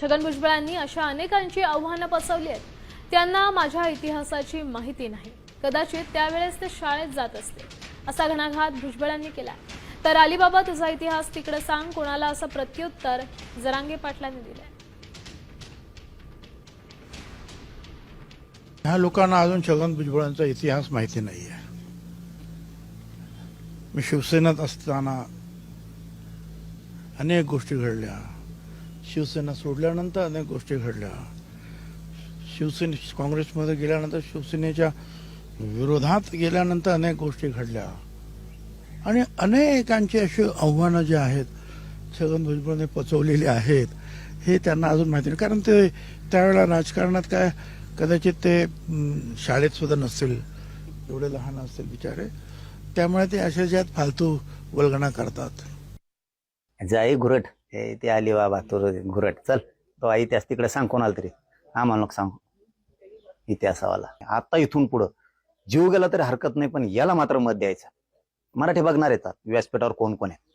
छगन भुजबळांनी अशा अनेकांची आव्हानं पसवली आहेत. त्यांना माझ्या इतिहासाची माहिती नाही. कदाचित त्यावेळेस ते शाळेत जात असते. असा घणाघात भुजबळांनी केला तर अलीबाबा तुझा इतिहास तिकडे सांग. कोणाला असं प्रत्युत्तर जरांगे पाटलांनी दिलं ह्या लोकांना अजून छगन भुजबळांचा इतिहास माहिती नाही आहे मी शिवसेनेत असताना अनेक गोष्टी घडल्या. शिवसेना सोडल्यानंतर अनेक गोष्टी घडल्या. शिवसेने काँग्रेसमध्ये गेल्यानंतर शिवसेनेच्या विरोधात गेल्यानंतर अनेक गोष्टी घडल्या. आणि अनेकांची अशी आव्हानं जी आहेत छगन भुजबळने पचवलेली आहेत हे त्यांना अजून माहिती नाही. कारण ते त्यावेळेला राजकारणात काय कदाचित ते शाळेत सुद्धा नसतील. एवढे लहान असतील बिचारे. त्यामुळे ते अशा ज्यात फालतू वल्गणा करतात. जाई घुरट हे ते आली बाबा तो घुरट. चल तो आई त्यास तिकडे सांग कोणाला तरी. आम्हाला नको सांग. इतिहासावाला. आता इथून पुढं. जीव गेला तरी हरकत नाही पण याला मात्र मत द्यायचं. मराठी बघणार येतात. व्यासपीठावर कोण कोण आहे?